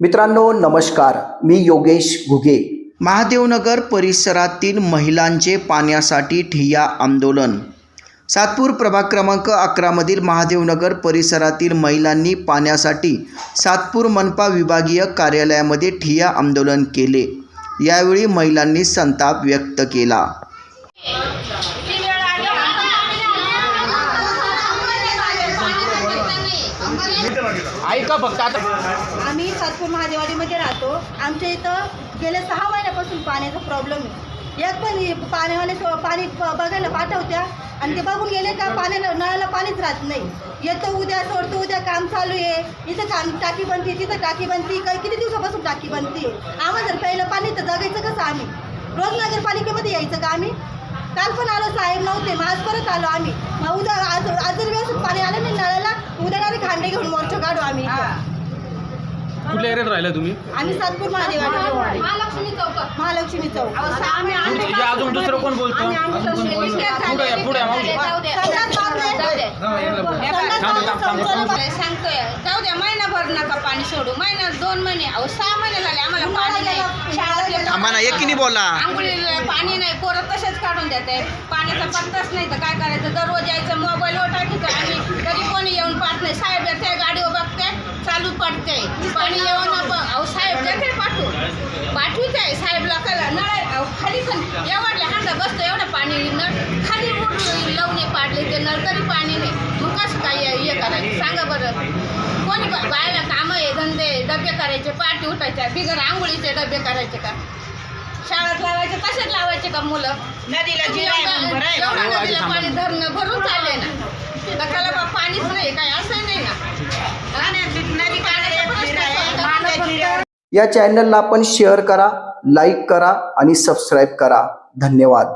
मित्रांनो नमस्कार. मी योगेश घुगे. महादेवनगर परिसरातील महिलांचे पाण्यासाठी ठिय्या आंदोलन. सातपूर प्रभाग क्रमांक अकरामधील महादेवनगर परिसरातील महिलांनी पाण्यासाठी सातपूर मनपा विभागीय कार्यालयामध्ये ठिय्या आंदोलन केले. यावेळी महिलांनी संताप व्यक्त केला. ऐका फक्त आता आम्ही सातपूर महादेवाडीमध्ये राहतो. आमच्या इथं गेल्या सहा महिन्यापासून पाण्याचा प्रॉब्लेम आहे. एक पण हे पाण्यावाले सो- पाणी प- बघायला पाठवत्या. आणि ते बघून गेले का पाण्याला नळाला पाणीच राहत नाही. येतो उद्या सोडतो उद्या काम चालू आहे. इथं काम टाकी बनती तिथं टाकी बनती. काही किती दिवसापासून टाकी बनती? आम्हाला जर पहिलं पाणी तर जगायचं कसं आम्ही? रोज नगरपालिकेमध्ये यायचं का आम्ही? काल पण आलो साहेब नव्हते. मग आज परत आलो आम्ही. मग उद्या आज आज जर व्यवस्थित पाणी आलं नाही नळाला उद्या डायरेक्ट खांडे घेऊन मोर्चा काढू आम्ही. कुठल्या एरियात राहिला तुम्ही? आम्ही सातपूर महादेवाडी महालक्ष्मी चौकात. महालक्ष्मी चौक. आम्ही अजून दुसरं कोण बोलतो? पुढे या, पुढे या, मावशी. सांगतोय. जाऊ द्या महिनाभर नका पाणी सोडू. महिना दोन महिने. अहो सहा महिने झाले आम्हाला पाणी नाही. आम्हाला एकीने बोला. आंघोळीला पाणी नाही पोरं तसेच काढून देते. पाण्याचा पत्ताच नाही तर काय करायचं दररोज यायचं मोबाईलवर टाकीचं आणि तरी कोणी येऊन पाहत नाही साहेब येते गाडीवर बघते चालू पडते पाणी येऊन ब- अहो साहेब देते पाठवू पाठवीत आहे साहेब लोकांना नळ अहो, खाली पण एवढल्या हांडा बसतो एवढं पाणी नळ खाली उडून लावणे पाडले ते नळ तरी पाणी नाही मग कसं काय हे- हे करायचं कोणी बायाला कामं आहे धंदे डबे करायचे पाठी उठायच्या बिगर आंघोळीचे डबे करायचे का शाळेत लावायचे तसेच लावायचे का मुलं नदीला. पाणी धरणं भरून चालले ना दकाला बा पाणीच नाही काय असं नाही ना हा? नदी आहे. या चॅनलला आपण शेअर करा लाईक करा आणि सबस्क्राईब करा धन्यवाद